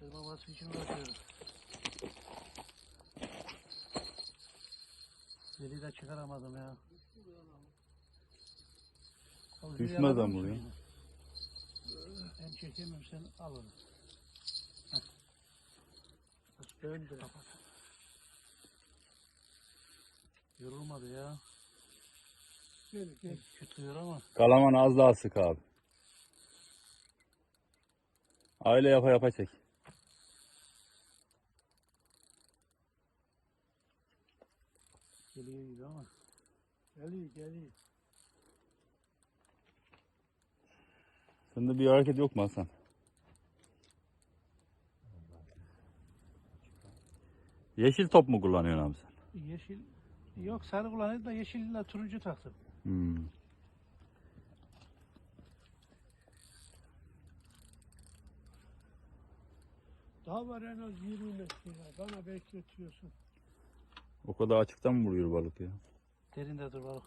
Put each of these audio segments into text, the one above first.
Sığmaması için bakıyoruz. Deli de çıkaramadım ya. Al, Düşmez ama mısın ya. Ben çekemem sen al onu. Kapat. Yorulmadı ya. Gel gel. Kütlüyor ama. Kalaman az daha sık abi. Aile yapa yapa çek. Geliyor gibi ama. Geliyor geliyor. Sende bir hareket yok mu Hasan? Yeşil top mu kullanıyorsun abi sen? Yeşil yok sarı kullanıyor da yeşille turuncu taktım. Hmm. Daha var en az 20 metre. Bana bekletiyorsun. O kadar açıktan mı vuruyor balık ya? Derindedir balık.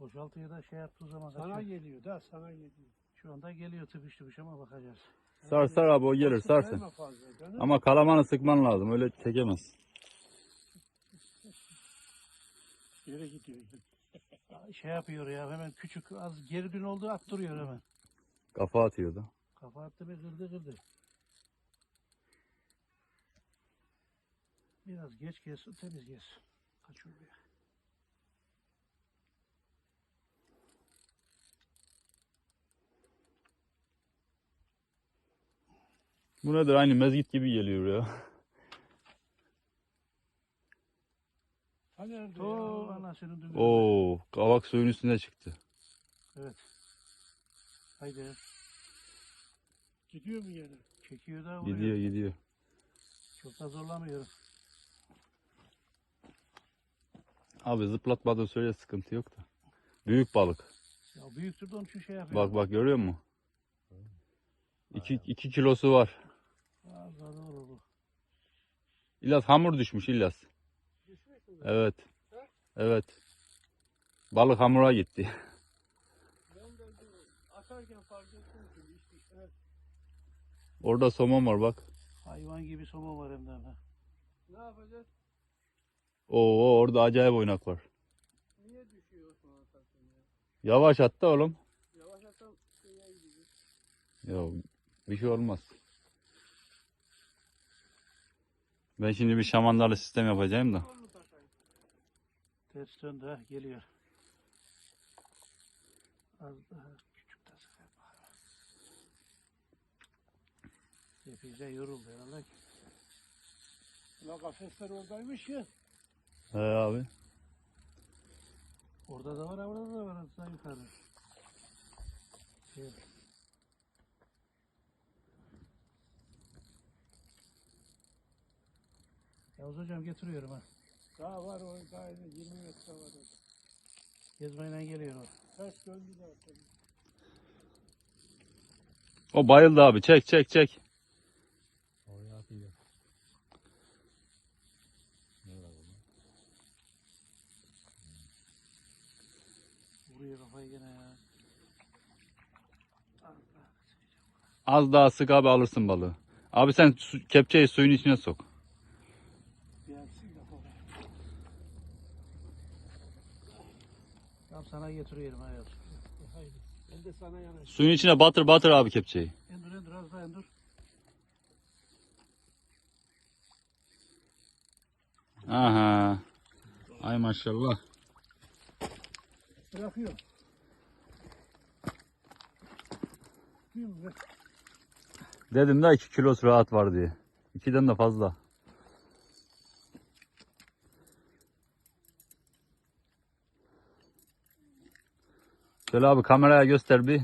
Boşaltıyor da şey yaptığı zaman Sana kaçıyor. geliyor da sana geliyor. Şu anda geliyor tıpış tıpış ama bakacağız. Sar sar abi o gelir sarsın. Verme fazla canım. Ama kalamanı sıkman lazım öyle çekemez. Yere gidiyor. Şey yapıyor ya hemen küçük az gergin oldu attırıyor hemen. Kafa atıyordu. Kafa attı ve kırdı kırdı. Biraz geç gelsin temiz gelsin. Kaç oraya. Bu nedir aynı mezgit gibi geliyor ya. Ha nerede Oo ya? anasının düğünü. Oo kavak suyun üstüne çıktı. Evet. Haydi. Gidiyor mu yere? Çekiyor da vuruyor. Gidiyor gidiyor. Çok da zorlamıyorum. Abi zıplatmadığı sürece sıkıntı yok da. Büyük balık. Ya büyüktür de onun için şey yapıyor. Bak bak görüyor musun? 2 2 kilosu var. Daha da olur bu. İlyas hamur düşmüş İlyas. Evet. Evet. Balık hamura gitti. Orada somon var bak. Hayvan gibi somon var hem de. Ne yapacağız? Oo orada acayip oynak var. Niye düşüyor sonra atarken ya? Yavaş at da oğlum. Yavaş atam şeye gidiyor. Yok bir şey olmaz. Ben şimdi bir şamanlarla sistem yapacağım da. Ters döndü ha, geliyor. Az daha küçük de sıkar bari. Epeyce yoruldu herhalde. ki. Ulan kafesler oradaymış ya. He abi. Orada da var, orada da var. Daha yukarı. Şey. Yavuz hocam getiriyorum ha. Daha var o daha 20 metre var orada. Gezmeyle geliyor o. Ters döndü zaten. O bayıldı abi. Çek çek çek. Vuruyor kafayı gene ya. Az daha sık abi alırsın balığı. Abi sen su- kepçeyi suyun içine sok. Tam sana getiriyorum ha Yavuz. Haydi. Ben de sana yanaşayım. Suyun içine batır batır abi kepçeyi. Endur endur az daha endur. Aha. Ay maşallah. Bırakıyor. Dedim de 2 kilosu rahat var diye. 2'den de fazla. Şöyle abi kameraya göster bir.